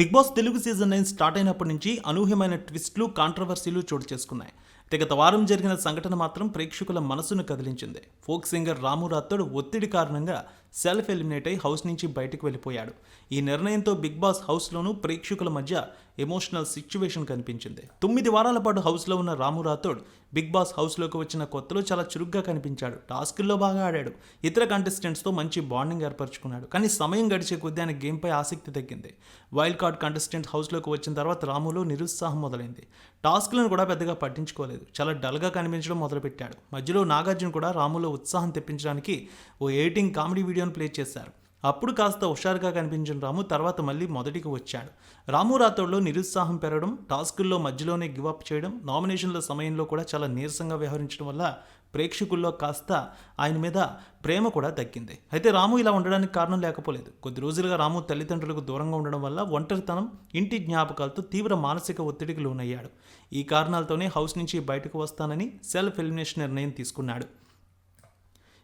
Big boss Telugu season nine start అయినప్పటి నుంచి అనూహ్యమైన ట్విస్ట్లు కాంట్రవర్సీలు చోటు చేసుకున్నాయి. అయితే గత వారం జరిగిన సంఘటన మాత్రం ప్రేక్షకుల మనసును కదిలించింది. ఫోక్ సింగర్ రాము రాథోడ్ ఒత్తిడి కారణంగా సెల్ఫ్ ఎలిమినేట్ అయి హౌస్ నుంచి బయటకు వెళ్ళిపోయాడు. ఈ నిర్ణయంతో బిగ్ బాస్ హౌస్లోనూ ప్రేక్షకుల మధ్య ఎమోషనల్ సిచ్యువేషన్ కనిపించింది. తొమ్మిది వారాల పాటు హౌస్లో ఉన్న రాము రాథోడ్ బిగ్ బాస్ హౌస్లోకి వచ్చిన కొత్తలో చాలా చురుగ్గా కనిపించాడు. టాస్కుల్లో బాగా ఆడాడు. ఇతర కంటెస్టెంట్స్తో మంచి బాండింగ్ ఏర్పరచుకున్నాడు. కానీ సమయం గడిచే కొద్దీ ఆయన గేమ్పై ఆసక్తి తగ్గింది. వైల్డ్ కార్డ్ కంటెస్టెంట్ హౌస్లోకి వచ్చిన తర్వాత రాములో నిరుత్సాహం మొదలైంది. టాస్క్లను కూడా పెద్దగా పట్టించుకోలేదు. చాలా డల్గా కనిపించడం మొదలుపెట్టాడు. మధ్యలో నాగార్జున కూడా రాములో ఉత్సాహం తెప్పించడానికి ఓ ఎయిటింగ్ కామెడీ వీడియోను ప్లే చేశారు. అప్పుడు కాస్త హుషారుగా కనిపించిన రాము తర్వాత మళ్ళీ మొదటికి వచ్చాడు. రాము రాథోడ్లో నిరుత్సాహం పెరగడం టాస్కుల్లో మధ్యలోనే గివ్ అప్ చేయడం నామినేషన్ల సమయంలో కూడా చాలా నీరసంగా వ్యవహరించడం వల్ల ప్రేక్షకుల్లో కాస్త ఆయన మీద ప్రేమ కూడా తగ్గింది. అయితే రాము ఇలా ఉండడానికి కారణం లేకపోలేదు. కొద్ది రోజులుగా రాము తల్లిదండ్రులకు దూరంగా ఉండడం వల్ల ఒంటరితనం ఇంటి జ్ఞాపకాలతో తీవ్ర మానసిక ఒత్తిడికి లోనయ్యాడు. ఈ కారణాలతోనే హౌస్ నుంచి బయటకు వస్తానని సెల్ఫ్ ఎలిమినేషన్ నిర్ణయం తీసుకున్నాడు.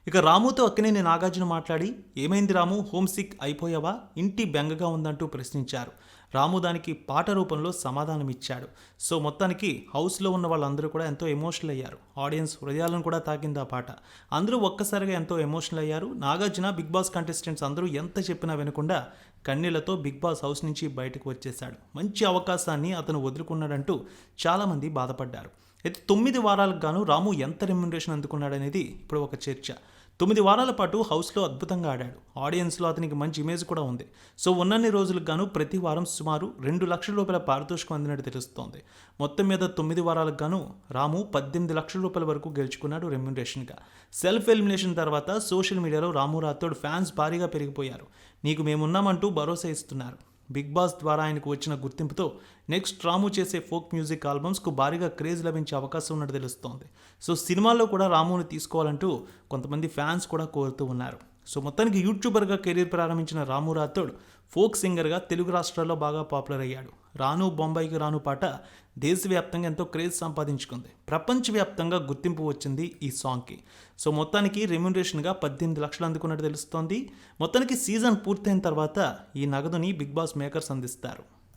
ఇక రాముతో అక్కినేని నాగార్జున మాట్లాడి ఏమైంది రాము? హోమ్సిక్ అయిపోయావా? ఇంటి బెంగగా ఉందంటూ ప్రశ్నించారు. రాము దానికి పాట రూపంలో సమాధానం ఇచ్చాడు సో మొత్తానికి హౌస్లో ఉన్న వాళ్ళందరూ కూడా ఎంతో ఎమోషనల్ అయ్యారు. ఆడియన్స్ హృదయాలను కూడా తాకింది ఆ పాట. అందరూ ఒక్కసారిగా ఎంతో ఎమోషనల్ అయ్యారు. నాగార్జున బిగ్ బాస్ కంటెస్టెంట్స్ అందరూ ఎంత చెప్పినా వినకుండా కన్నీళ్ళతో బిగ్ బాస్ హౌస్ నుంచి బయటకు వచ్చేశాడు. మంచి అవకాశాన్ని అతను వదులుకున్నాడంటూ చాలామంది బాధపడ్డారు. అయితే తొమ్మిది వారాలకు గాను రాము ఎంత రెమ్యునరేషన్ అందుకున్నాడనేది ఇప్పుడు ఒక చర్చ. తొమ్మిది వారాల పాటు హౌస్లో అద్భుతంగా ఆడాడు. ఆడియన్స్లో అతనికి మంచి ఇమేజ్ కూడా ఉంది. సో ఉన్నన్ని రోజులకు గాను ప్రతి వారం సుమారు రెండు లక్షల రూపాయల పారితోషికం అందినట్టు తెలుస్తోంది. మొత్తం మీద తొమ్మిది వారాలకు గాను రాము పద్దెనిమిది లక్షల రూపాయల వరకు గెలుచుకున్నాడు రెమ్యునరేషన్గా. సెల్ఫ్ ఎలిమినేషన్ తర్వాత సోషల్ మీడియాలో రాము రాథోడ్ ఫ్యాన్స్ భారీగా పెరిగిపోయారు. నీకు మేమున్నామంటూ భరోసా ఇస్తున్నారు. బిగ్ బాస్ ద్వారా ఆయనకు వచ్చిన గుర్తింపుతో నెక్స్ట్ రాము చేసే ఫోక్ మ్యూజిక్ ఆల్బమ్స్కు భారీగా క్రేజ్ లభించే అవకాశం ఉన్నట్టు తెలుస్తోంది. సో సినిమాల్లో కూడా రాముని తీసుకోవాలంటూ కొంతమంది ఫ్యాన్స్ కూడా కోరుతూ ఉన్నారు. సో మొత్తానికి యూట్యూబర్గా కెరీర్ ప్రారంభించిన రాము రాథోడ్ ఫోక్ సింగర్గా తెలుగు రాష్ట్రాల్లో బాగా పాపులర్ అయ్యాడు. రాను బొంబాయికి రాను పాట దేశవ్యాప్తంగా ఎంతో క్రేజ్ సంపాదించుకుంది. ప్రపంచవ్యాప్తంగా గుర్తింపు వచ్చింది ఈ సాంగ్కి. సో మొత్తానికి రెమ్యునరేషన్గా పద్దెనిమిది లక్షలు అందుకున్నట్టు తెలుస్తోంది. మొత్తానికి సీజన్ పూర్తయిన తర్వాత ఈ నగదుని బిగ్ బాస్ మేకర్స్ అందిస్తారు.